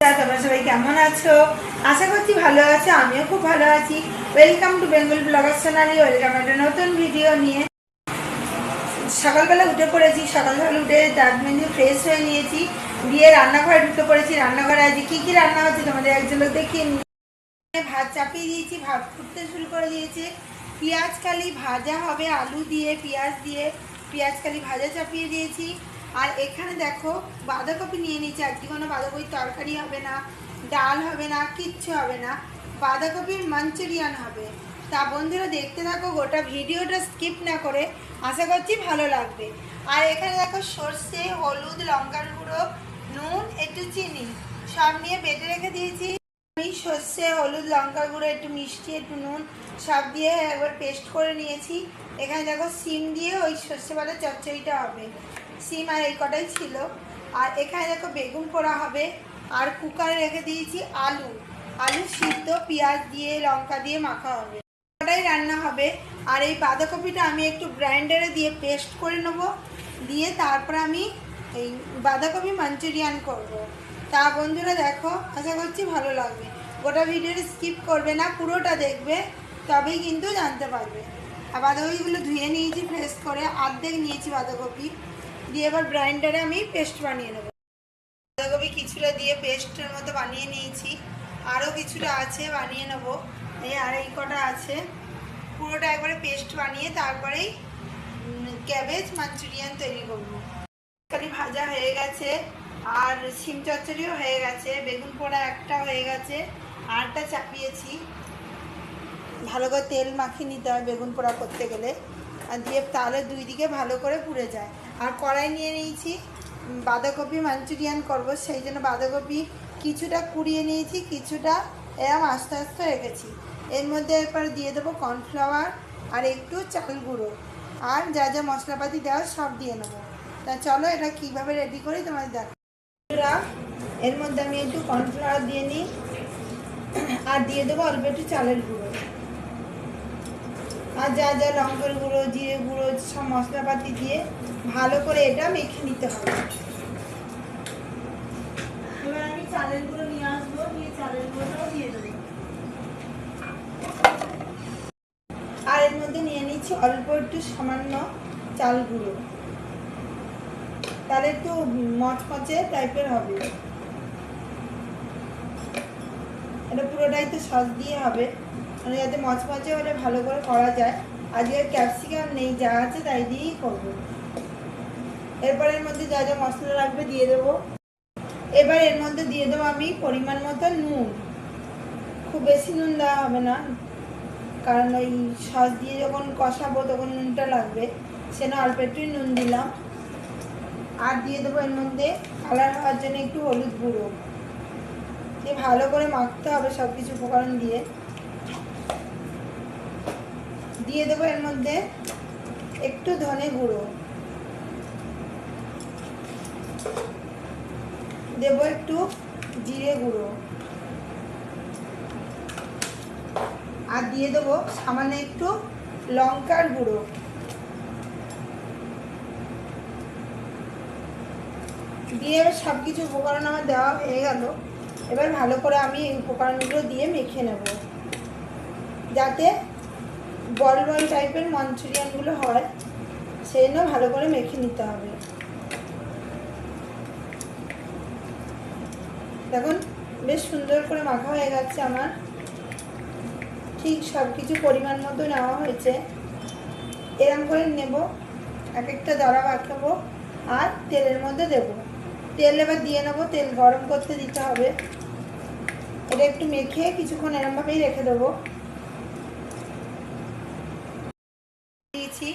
তোমরা সবাই কেমন আছো? আশা করছি ভালো আছো, আমিও খুব ভালো আছি। Welcome to Bengal blogger channel welcome একটা নতুন ভিডিও নিয়ে। সকালবেলা উঠে পড়েছি সকাল সকাল উঠে দাঁত মেজে ফ্রেশ হয়ে নিয়েছি। দিয়ে রান্নাঘরে ঢুকে পড়েছি। রান্নাঘরে আজ কি কি রান্না হচ্ছে তোমাদের একজন দেখিয়ে নিই ভাত চাপিয়ে দিয়েছি, ভাত ফুটতে শুরু করে দিয়েছে। পেঁয়াজ কালি ভাজা হবে, আলু দিয়ে, পেঁয়াজ দিয়ে পেঁয়াজ কালি ভাজা চাপিয়ে দিয়েছি। আর এখানে দেখো বাঁধাকপি নিয়ে নিয়েছি। আজকে কোনো বাঁধাকপির তরকারি হবে না, ডাল হবে না, কিচ্ছু হবে না। বাঁধাকপির মাঞ্চুরিয়ান হবে। তা বন্ধুরা দেখতে থাকো, গোটা ভিডিওটা স্কিপ না করে আশা করছি ভালো লাগবে। আর এখানে দেখো সর্ষে, হলুদ, লঙ্কার গুঁড়ো, নুন, একটু চিনি, সব নিয়ে বেটে রেখে দিয়েছি। আমি সর্ষে, হলুদ লঙ্কা গুঁড়ো, একটু মিষ্টি, একটু নুন, সব দিয়ে একবার পেস্ট করে নিয়েছি। এখানে দেখো সিম দিয়ে ওই সর্ষে বাটা চচ্চড়িটা হবে। সিম আর এই কটাই ছিল। আর এখানে দেখো বেগুন পোড়া হবে, আর কুকারে রেখে দিয়েছি আলু। আলু সিদ্ধ, পেঁয়াজ দিয়ে, লঙ্কা দিয়ে মাখা হবে। কটাই রান্না হবে, আর এই বাঁধাকপিটা আমি একটু গ্রাইন্ডারে দিয়ে পেস্ট করে নেব। দিয়ে তারপর আমি এই বাঁধাকপি মাঞ্চুরিয়ান করব। তা বন্ধুরা দেখো, আশা করছি ভালো লাগবে। গোটা ভিডিওটা স্কিপ করবে না, পুরোটা দেখবে, তবেই কিন্তু জানতে পারবে। আর বাঁধাকপিগুলো ধুয়ে নিয়েছি ফ্রেশ করে আর্ধেক নিয়েছি বাঁধাকপি। দিয়ে এবার গ্রাইন্ডারে আমি পেস্ট বানিয়ে নেব। বাঁধাকপি কিছুটা দিয়ে পেস্টের মতো বানিয়ে নিয়েছি। আরও কিছুটা আছে, বানিয়ে নেব। এই আর এই কটা আছে। পুরোটা একবারে পেস্ট বানিয়ে তারপরেই ক্যাবেজ, মাঞ্চুরিয়ান তৈরি করব। খালি ভাজা হয়ে গেছে, আর সিম চচ্চড়িও হয়ে গেছে, বেগুন পোড়া একটা হয়ে গেছে, আরটা চাপিয়েছি। ভালো করে তেল মাখিয়ে নিতে হয় বেগুন পোড়া করতে গেলে। আর দিয়ে তাহলে দুই দিকে ভালো করে পুড়ে যায়। আর কড়াই নিয়ে নিয়েছি। বাঁধাকপি মাঞ্চুরিয়ান করব, সেই জন্য বাঁধাকপি কিছুটা কুড়িয়ে নিয়েছি, কিছুটা এরম আস্তে আস্তে রেখেছি। এর মধ্যে এরপর দিয়ে দেবো কর্নফ্লাওয়ার আর একটু চাল গুঁড়ো। আর যা যা মশলাপাতি দেওয়া সব দিয়ে নেব। তা চলো এটা কীভাবে রেডি করি তোমাদের দেখো এর মধ্যে আমি একটু কর্নফ্লাওয়ার দিয়ে নিই। আর দিয়ে দেবো অল্প একটু চালের গুঁড়ো। আর যা যা লঙ্কার গুঁড়ো জিরে গুঁড়ো সব মশলাপাতি দিয়ে ভালো করে এটা মেখে নিতে হবে। এবার আমি চালের গুঁড়ো নিয়ে আসব নিয়ে চালের গুঁড়োটাও দিয়ে দেবো। আর এর মধ্যে নিয়ে নিচ্ছি অল্প একটু সামান্য চাল গুঁড়ো। তাহলে একটু মচমচে টাইপের হবে। এটা পুরোটাই তো সস দিয়ে হবে। মানে যাতে মচমচে হলে ভালো করে করা যায়। আজকে ক্যাপসিকাম নেই, যা আছে তাই দিয়েই করব। এরপর এর মধ্যে যা যা মশলা লাগবে দিয়ে দেবো। এবার এর মধ্যে দিয়ে দেবো আমি পরিমাণ মতো নুন। খুব বেশি নুন দেওয়া হবে না, কারণ ওই সস দিয়ে যখন কষাবো তখন নুনটা লাগবে। সেজন্য অল্প একটুই নুন দিলাম। আর দিয়ে দেবো এর মধ্যে কালার হওয়ার জন্য একটু হলুদ গুঁড়ো। দিয়ে ভালো করে মাখতে হবে সব কিছু উপকরণ দিয়ে। দিয়ে দেবো এর মধ্যে একটু ধনে গুঁড়ো। দেবো একটু জিরে গুঁড়ো। আর দিয়ে দেবো সামান্য একটু লঙ্কার গুঁড়ো। দিয়ে সব কিছু উপকরণ আমার দেওয়া হয়ে গেল। এবার ভালো করে আমি এই উপকরণগুলো দিয়ে মেখে নেব। যাতে বল বল টাইপের মাঞ্চুরিয়ানগুলো হয়, সেই জন্য ভালো করে মেখে নিতে হবে। দেখুন, বেশ সুন্দর করে মাখা হয়ে গেছে আমার। ঠিক সব কিছু পরিমাণ মতো নেওয়া হয়েছে। এরম করে নেব এক একটা দাঁড়া মাখাবো, আর তেলের মধ্যে দেবো। তেল এবার দিয়ে নেব, তেল গরম করতে দিতে হবে। এটা একটু মেখে কিছুক্ষণ এরমভাবেই রেখে দেবো দিয়েছি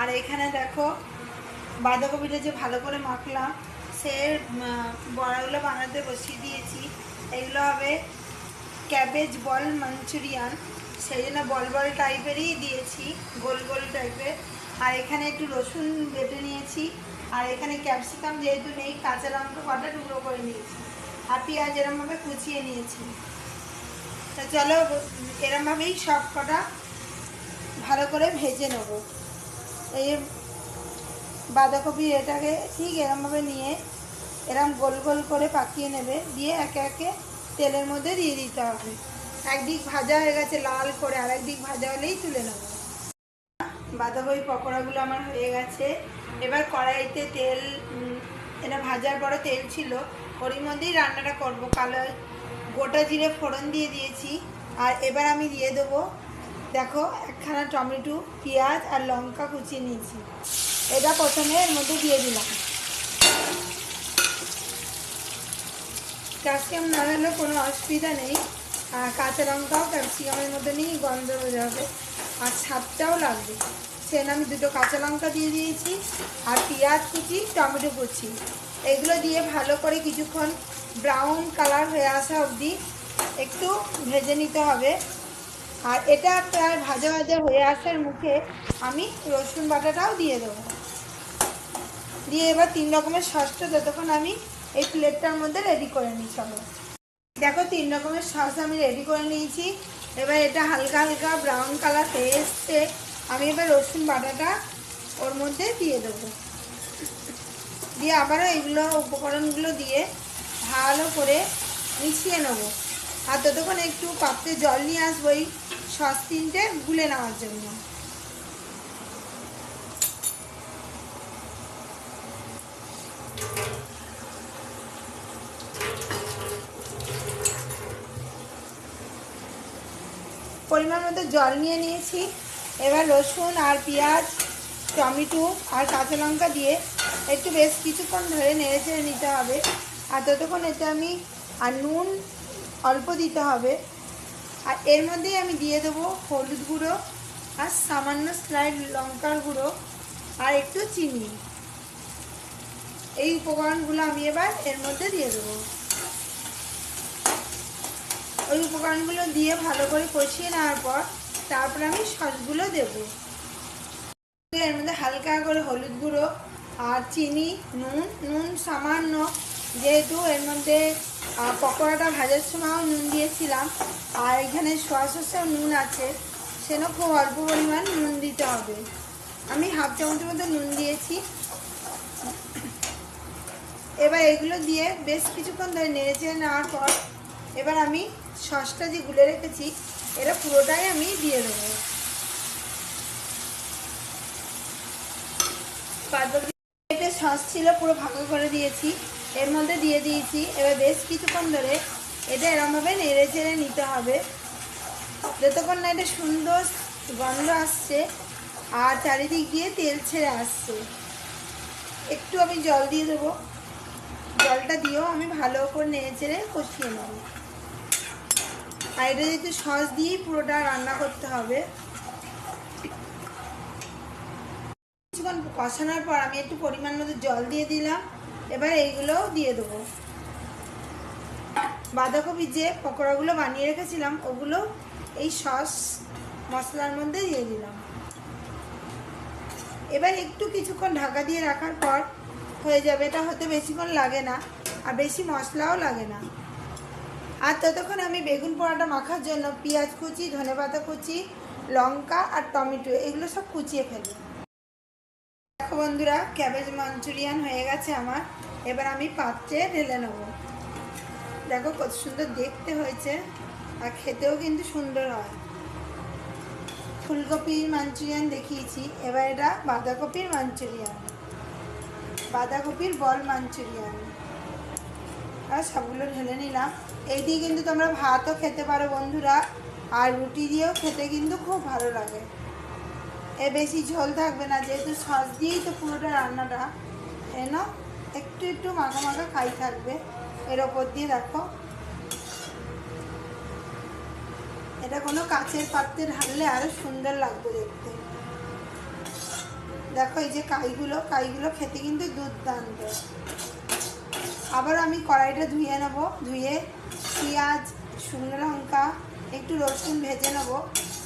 আর এখানে দেখো বাঁধাকপিটা যে ভালো করে মাখলাম, সে বড়াগুলো বানাতে বসিয়ে দিয়েছি। এগুলো হবে ক্যাবেজ বল মাঞ্চুরিয়ান, সেই জন্য বল বল টাইপেরই দিয়েছি, গোল গোল টাইপের আর এখানে একটু রসুন বেটে নিয়েছি, আর এখানে ক্যাপসিকাম যেহেতু নেই, কাঁচা লঙ্কা কটা টুকরো করে নিয়েছি, আর পেঁয়াজ এরমভাবে কুচিয়ে নিয়েছি। তা চলো, এরমভাবেই সব কটা ভালো করে ভেজে নেব। এই বাঁধাকপি এটাকে ঠিক এরমভাবে নিয়ে এরম গোল গোল করে পাকিয়ে নেবে। দিয়ে একে একে তেলের মধ্যে দিয়ে দিতে হবে। একদিক ভাজা হয়ে গেছে লাল করে আর একদিক ভাজা হলেই তুলে নেব। বাঁধাকপি পকোড়াগুলো আমার হয়ে গেছে। এবার কড়াইতে তেল এটা ভাজার বড় তেল ছিল। ওর মধ্যেই রান্নাটা করব। কালো গোটা জিরে ফোড়ন দিয়ে দিয়েছি। আর এবার আমি দিয়ে দেবো দেখো, একখানা টমেটো, পেঁয়াজ আর লঙ্কা কুচিয়ে নিয়েছি। এটা প্রথমে এর মধ্যে দিয়ে দিলাম। ক্যাপসিকাম না হলেও কোনো অসুবিধা নেই। কাঁচা লঙ্কাও ক্যাপসিকামের মধ্যে নিয়ে গন্ধ হয়ে যাবে। আর স্বাদটাও লাগবে। সেখানে আমি দুটো কাঁচা লঙ্কা দিয়ে দিয়েছি আর পেঁয়াজ কুচি, টমেটো কুচি। এগুলো দিয়ে ভালো করে কিছুক্ষণ ব্রাউন কালার হয়ে আসা অবধি একটু ভেজে নিতে হবে। আর এটা প্রায় ভাজা ভাজা হয়ে আসার মুখে আমি রসুন বাটাটাও দিয়ে দেবো। দিয়ে এবার তিন রকমের সসটা যতক্ষণ আমি এই প্লেটটার মধ্যে রেডি করে নিই, চলো। দেখো তিন রকমের সস আমি রেডি করে নিয়েছি। এবার এটা হালকা হালকা ব্রাউন কালার হয়ে এসছে আমি এবার রসুন বাটাটা ওর মধ্যে দিয়ে দেবো। দিয়ে আবারও এগুলো উপকরণগুলো দিয়ে ভালো করে মিশিয়ে নেব। আর ততক্ষণ একটু পাত্রে জল নিয়ে আসব এই সস তিনটে গুলে নেওয়ার জন্য। পরিমাণ মতো জল নিয়ে নিয়েছি। এবার রসুন আর পেঁয়াজ, টমেটো আর কাঁচা লঙ্কা দিয়ে একটু বেশ কিছুক্ষণ ধরে নেড়ে চেড়ে নিতে হবে। আর ততক্ষণ এতে আমি আর নুন অল্প দিতে হবে। আর এর মধ্যেই আমি দিয়ে দেবো হলুদ গুঁড়ো আর সামান্য স্লাইড লঙ্কার গুঁড়ো আর একটু চিনি। এই উপকরণগুলো আমি এবার এর মধ্যে দিয়ে দেবো। ওই উপকরণগুলো দিয়ে ভালো করে কষিয়ে নেওয়ার পর তারপরে আমি সসগুলো দেব। এর মধ্যে হালকা করে হলুদ গুঁড়ো আর চিনি, নুন নুন সামান্য, যেহেতু এর মধ্যে পকোড়াটা ভাজার সময়ও নুন দিয়েছিলাম। আর এখানে সোয়া সসেও নুন আছে। সেজন্য খুব অল্প পরিমাণ নুন দিতে হবে। আমি হাফ চামচের মতো নুন দিয়েছি। এবার এগুলো দিয়ে বেশ কিছুক্ষণ ধরে নেড়ে চেড়ে নেওয়ার পর এবার আমি সসটা যে গুলে রেখেছি এটা পুরোটাই আমি দিয়ে দেবো। একটা সস ছিল, পুরো ফাঁকা করে দিয়েছি। এর মধ্যে দিয়ে দিয়েছি। এবার বেশ কিছুক্ষণ ধরে এটা এরমভাবে নেড়ে চেড়ে নিতে হবে। যতক্ষণ না এটা সুন্দর গন্ধ আসছে, আর চারিদিক দিয়ে তেল ছেড়ে আসছে। একটু আমি জল দিয়ে দেবো। জলটা দিয়েও আমি ভালো করে নেড়ে চেড়ে কষিয়ে নেব। আর এটা যেহেতু সস দিয়েই পুরোটা রান্না করতে হবে। কিছুক্ষণ কষানোর পর আমি একটু পরিমাণ মতো জল দিয়ে দিলাম। এবার এইগুলোও দিয়ে দেবো। বাঁধাকপি যে পকোড়াগুলো বানিয়ে রেখেছিলাম, ওগুলো এই সস মশলার মধ্যে দিয়ে দিলাম। এবার একটু কিছুক্ষণ ঢাকা দিয়ে রাখার পর হয়ে যাবে, এটা হতে বেশিক্ষণ লাগে না, আর বেশি মশলাও লাগে না। আর ততক্ষণ আমি বেগুন পোড়াটা মাখার জন্য পেঁয়াজ কুচি ধনেপাতা কুচি, লঙ্কা আর টমেটো, এগুলো সব কুচিয়ে ফেলি দেখো বন্ধুরা, ক্যাবেজ মাঞ্চুরিয়ান হয়ে গেছে আমার। এবার আমি পাত্রে ঢেলে নেব। দেখো কত সুন্দর দেখতে হয়েছে, আর খেতেও কিন্তু সুন্দর হয়। ফুলকপির মাঞ্চুরিয়ান দেখিয়েছি, এবার এটা বাঁধাকপির মাঞ্চুরিয়ান। বাঁধাকপির বল মাঞ্চুরিয়ান। আর সবগুলো ঢেলে নিলাম। এই দিয়ে কিন্তু তোমরা ভাতও খেতে পারো বন্ধুরা, আর রুটি দিয়েও খেতে কিন্তু খুব ভালো লাগে। এ বেশি ঝোল থাকবে না, যেহেতু সস দিয়েই তো পুরোটা রান্নাটা এন একটু একটু মাখা মাখা খাই থাকবে। এর ওপর দিয়ে দেখো। এটা কোনো কাচের পাত্রে ঢাললে আরও সুন্দর লাগবে দেখতে। দেখো এই যে কাইগুলো কাইগুলো খেতে কিন্তু দুর্দান্ত। আবার আমি কড়াইটা ধুয়ে নেব। ধুয়ে পেঁয়াজ, শুকনো লঙ্কা, একটু রসুন ভেজে নেব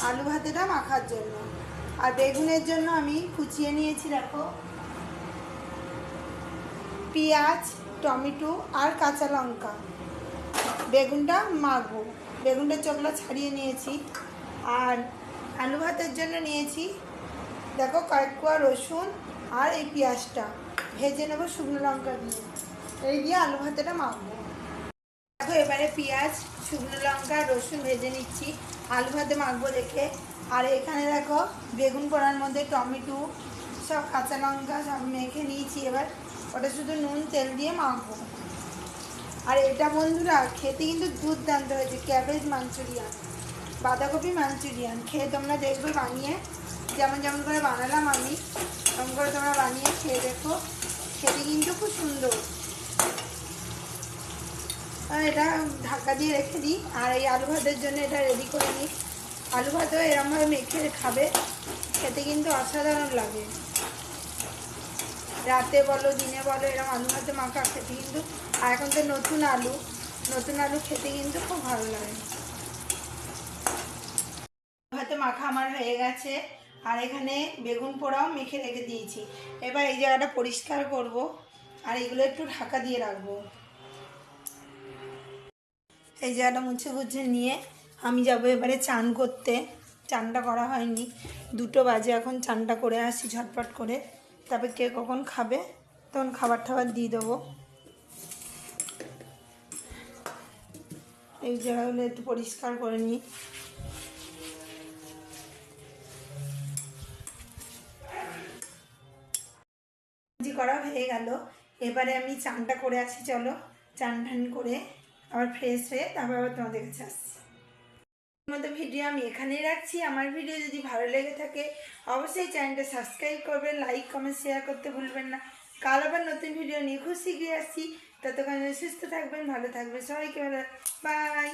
আলু ভাতেটা মাখার জন্য। আর বেগুনের জন্য আমি কুচিয়ে নিয়েছি, দেখো। পেঁয়াজ, টমেটো আর কাঁচা লঙ্কা। বেগুনটা মাখবো। বেগুনটা চোখলা ছাড়িয়ে নিয়েছি। আর আলু ভাতের জন্য নিয়েছি, দেখো কয়েক কোয়া রসুন আর এই পেঁয়াজটা। ভেজে নেব শুকনো লঙ্কা দিয়ে। এই দিয়ে আলু ভাতেটা মাখবো। দেখো এবারে পেঁয়াজ, শুকনো লঙ্কা রসুন ভেজে নিচ্ছি। আলু ভাতে মাখবো দেখে। আর এখানে দেখো বেগুন পোড়ার মধ্যে টমেটো, সব কাঁচা লঙ্কা সব মেখে নিয়েছি এবার। ওটা শুধু নুন, তেল দিয়ে মাখবো। আর এটা বন্ধুরা, খেতে কিন্তু দুর্দান্ত হয়েছে ক্যাবেজ মাঞ্চুরিয়ান বাঁধাকপি মাঞ্চুরিয়ান খেয়ে তোমরা দেখবে বানিয়ে, যেমন যেমন করে বানালাম আমি, তেমন করে তোমরা বানিয়ে খেয়ে দেখো। খেতে কিন্তু খুব সুন্দর। আর এটা ঢাকা দিয়ে রেখে দিই, আর এই আলু ভাতের জন্য এটা রেডি করে নিই। আলু ভাতও এরমভাবে মেখে খাবে, খেতে কিন্তু অসাধারণ লাগে। রাতে বলো, দিনে বলো এরকম আলু ভাতে মাখা খেতে কিন্তু, আর এখন তো নতুন আলু নতুন আলু খেতে কিন্তু খুব ভালো লাগে। ভাতে মাখা আমার হয়ে গেছে, আর এখানে বেগুন পোড়াও মেখে রেখে দিয়েছি। এবার এই জায়গাটা পরিষ্কার করব, আর এগুলো একটু ঢাকা দিয়ে রাখব। এই জায়গাটা মুছে গুছে নিয়ে আমি যাব এবারে চান করতে। চানটা করা হয়নি, দুটো বাজে এখন চানটা করে আসি ঝটপট করে। তারপরে কে কখন খাবে, তখন খাবার টাবার দিয়ে দেবো। এই জায়গাগুলো একটু পরিষ্কার করে নিই। করা হয়ে গেল। এবারে আমি চানটা করে আসি, চলো। চান টান করে আবার ফ্রেশ হয়ে তারপর আবার তোমাদের কাছে আসছি। মতো ভিডিও আমি এখানেই রাখছি। আমার ভিডিও যদি ভালো লেগে থাকে, অবশ্যই চ্যানেলটা সাবস্ক্রাইব করবেন লাইক কমেন্ট শেয়ার করতে ভুলবেন না। কাল আবার নতুন ভিডিও নিয়ে খুব শীঘ্রই আসছি। ততক্ষণ সুস্থ থাকবেন, ভালো থাকবেন সবাইকে, ভালো বাই